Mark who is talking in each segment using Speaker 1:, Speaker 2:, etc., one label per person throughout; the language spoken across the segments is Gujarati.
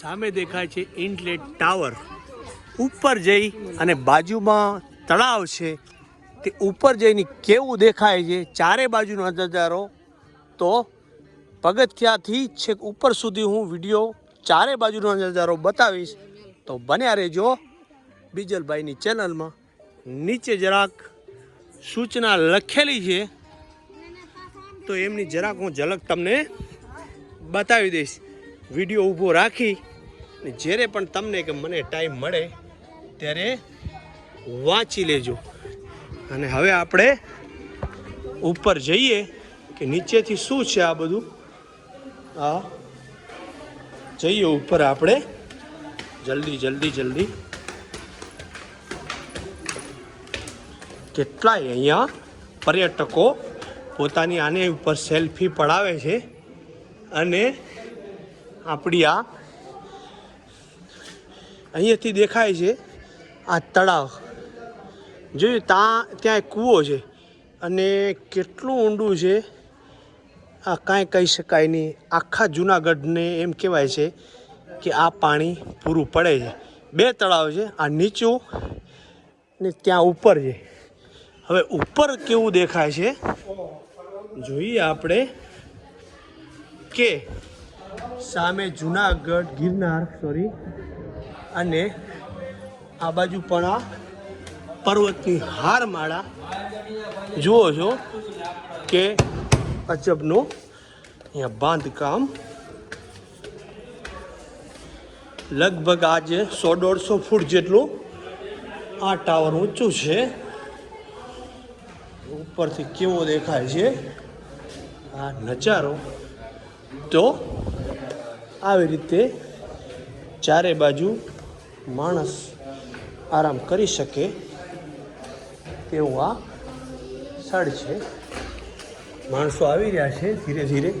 Speaker 1: સામે દેખાય છે ઇન્ટલેટ ટાવર. ઉપર જઈ અને બાજુમાં તળાવ છે. તે ઉપર જઈને કેવું દેખાય છે? ચારે બાજુનો નજારો. તો પગથિયાથી છેક ઉપર સુધી હું વીડિયો ચારે બાજુનો નજારો બતાવીશ. તો બન્યા રહેજો બીજલભાઈની ચેનલમાં. નીચે જરાક સૂચના લખેલી છે. તો એમની જરાક હું ઝલક તમને બતાવી દઈશ. વીડિયો ઊભો રાખી ને જ્યારે પણ તમને કે મને ટાઈમ મળે, ત્યારે વાંચી લેજો. અને હવે આપણે ઉપર જઈએ કે નીચેથી શું છે આ બધું? આ જઈએ ઉપર આપણે. જલ્દી જલ્દી જલ્દી. કેટલાય અહીંયા પર્યટકો પોતાની આને ઉપર સેલ્ફી પડાવે છે. અને આપણી આ અહીંયાથી દેખાય છે આ તળાવ. જોયું ત્યાં ત્યાં એક કૂવો છે અને કેટલું ઊંડું છે. આ કાંઈ કહી શકાય નહીં. આખા જુનાગઢને એમ કહેવાય છે કે આ પાણી પૂરું પડે છે. બે તળાવ છે, આ નીચું ને ત્યાં ઉપર છે. હવે ઉપર કેવું દેખાય છે? જોઈએ આપણે કે સામે જુનાગઢ ગિરનાર સોરી અને આ બાજુ પણ આ પર્વતની હારમાળા જુઓ છો કે અજબનું અહીંયા બાંધકામ. લગભગ આજે સો દોઢસો ફૂટ જેટલું આ ટાવર ઊંચું છે. ઉપરથી કેવો દેખાય છે? આ નજારો. તો આવી રીતે ચારે બાજુ માણસ આરામ કરી શકે તેવું આ સ્થળ છે. માણસો આવી રહ્યા છે ધીરે ધીરે.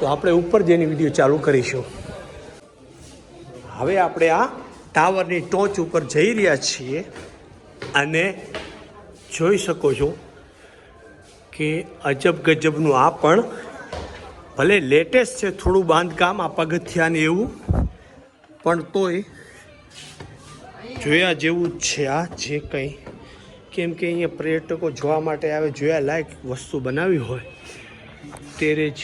Speaker 1: તો આપણે ઉપર જેની વીડિયો ચાલુ કરીશું. હવે આપણે આ ટાવરની ટોચ ઉપર જઈ રહ્યા છીએ અને જોઈ શકો છો કે અજબ ગજબનું આ પણ ભલે લેટેસ્ટ છે, થોડું બાંધકામ, આ પગથિયાને એવું, પણ તોય જોયા જેવું છે આ, જે કંઈ. કેમ કે અહીંયા પર્યટકો જોવા માટે આવે, જોયા લાયક વસ્તુ બનાવી હોય ત્યારે જ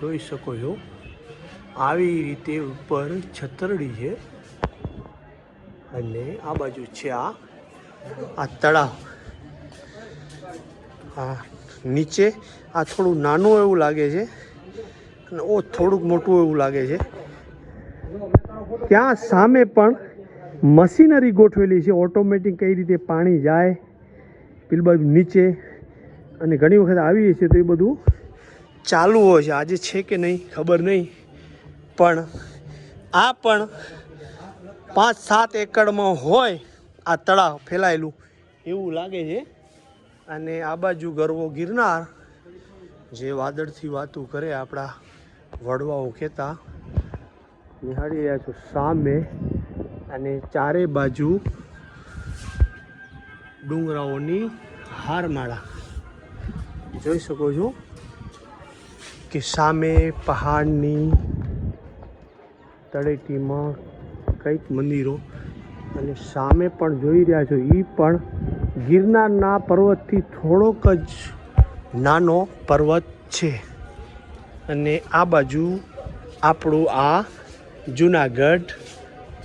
Speaker 1: જોઈ શકો છો. આવી રીતે ઉપર છતરડી છે. અને આ બાજુ છે આ આ તળાવ. આ નીચે, આ થોડું નાનું એવું લાગે છે. અને ઓ, થોડુંક મોટું એવું લાગે છે. ત્યાં સામે પણ મશીનરી ગોઠવેલી છે. ઓટોમેટિક કઈ રીતે પાણી જાય, પેલી બાજુ નીચે અને ઘણી વખત આવીએ છીએ તો એ બધું ચાલુ હોય છે. આજે છે કે નહીં ખબર નહીં, પણ આ પણ પાંચ સાત એકડમાં હોય આ તળાવ ફેલાયેલું એવું લાગે છે. અને આ બાજુ ગરવો ગિરનાર, જે વાદળથી વાતું કરે આપણા વડવાઓ કહેતા. નિહાળી રહ્યા છો સામે અને ચારે બાજુ ડુંગરાઓની હારમાળા. જોઈ શકો છો કે સામે પહાડની તળેટીમાં કંઈક મંદિરો અને સામે પણ જોઈ રહ્યા છો એ પણ ગિરનારના પર્વતથી થોડોક જ નાનો પર્વત છે. અને આ બાજુ આપણું આ જુનાગઢ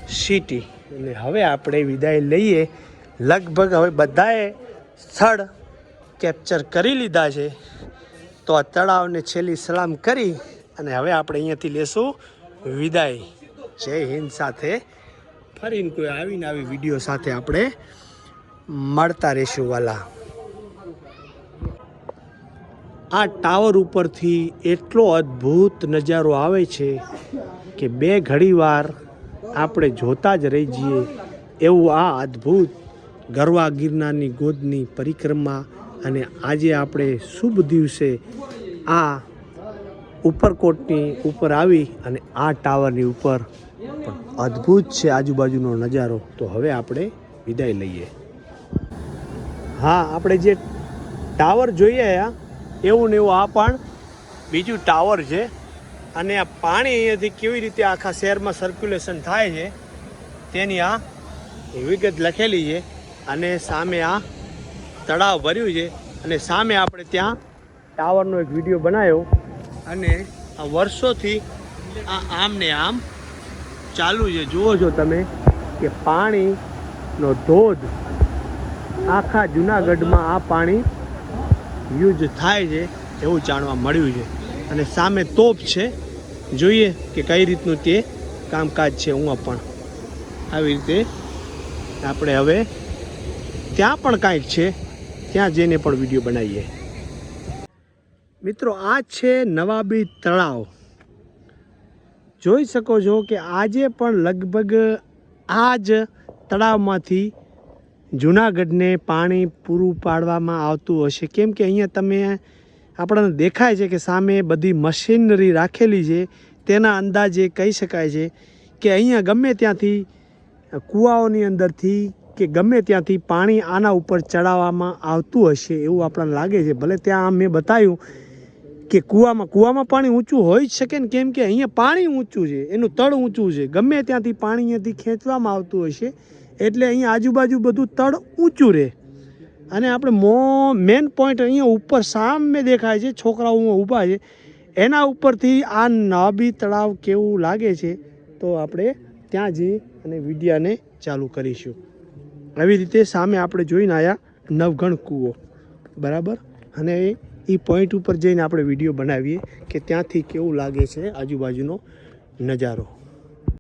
Speaker 1: સિટી અને હવે આપણે વિદાય લઈએ. લગભગ હવે બધાએ સ્થળ કેપ્ચર કરી લીધા છે. તો આ તળાવને છેલ્લી સલામ કરી અને હવે આપણે અહીંયાથી લેશું વિદાય. જય હિન્દ સાથે. ફરીને કોઈ આવીને આવી વીડિયો સાથે આપણે મળતા રહીશું વાલા. આ ટાવર ઉપરથી એટલો અદ્ભુત નજારો આવે છે. કે બે ઘડીવાર આપણે જોતા જ રહી જઈએ એવું આ અદ્ભુત ગરવા ગિરનારની ગોદની પરિક્રમા અને આજે આપણે શુભ દિવસે આ ઉપરકોટની ઉપર આવી અને આ ટાવરની ઉપર. પણ અદ્ભુત છે આજુબાજુનો નજારો. તો હવે આપણે વિદાય લઈએ. હા, આપણે જે ટાવર જોઈએ આવ્યા એવું ને એવું આ પણ બીજું ટાવર છે. અને આ પાણી અહીંયાથી કેવી રીતે આખા શહેરમાં સર્ક્યુલેશન થાય છે, તેની આ વિગત લખેલી છે અને સામે આ તળાવ ભર્યું છે અને સામે આપણે ત્યાં ટાવરનો એક વીડિયો બનાવ્યો અને આ વર્ષોથી આ આમ ને આમ ચાલુ છે. જુઓ છો તમે કે પાણીનો ધોધ આખા જુનાગઢમાં આ પાણી યુઝ થાય છે એવું જાણવા મળ્યું છે. અને સામે તોપ છે. જોઈએ કે કઈ રીતનું તે કામકાજ છે. હું પણ આવી રીતે આપણે હવે ત્યાં પણ કાંઈક છે. ત્યાં જઈને પણ વીડિયો બનાવીએ. મિત્રો, આ છે નવાબી તળાવ. જોઈ શકો છો કે આજે પણ લગભગ આ જ તળાવમાંથી જુનાગઢને પાણી પૂરું પાડવામાં આવતું હશે. કેમ કે અહીંયા તમે આપણને દેખાય છે કે સામે બધી મશીનરી રાખેલી છે. તેના અંદાજે કહી શકાય છે કે અહીંયા ગમે ત્યાંથી કૂવાઓની અંદરથી કે ગમે ત્યાંથી પાણી આના ઉપર ચડાવવામાં આવતું હશે એવું આપણને લાગે છે. ભલે ત્યાં આમ મેં બતાવ્યું કે કૂવામાં કૂવામાં પાણી ઊંચું હોઈ જ શકે ને કેમ કે અહીંયા પાણી ઊંચું છે, એનું તળ ઊંચું છે. ગમે ત્યાંથી પાણી અહીંયાથી ખેંચવામાં આવતું હશે એટલે અહીંયા આજુબાજુ બધું તળ ઊંચું રહે. અને આપણે મો મેન પોઈન્ટ અહીંયા ઉપર સામે દેખાય છે, છોકરાઓ ઊભા છે. એના ઉપરથી આ નાબી તળાવ કેવું લાગે છે, તો આપણે ત્યાં જઈ અને વિડિયાને ચાલુ કરીશું. આવી રીતે સામે આપણે જોઈને આવ્યા નવગણ કૂવો. બરાબર? અને એ પોઈન્ટ ઉપર જઈને આપણે વીડિયો બનાવીએ કે ત્યાંથી કેવું લાગે છે આજુબાજુનો નજારો.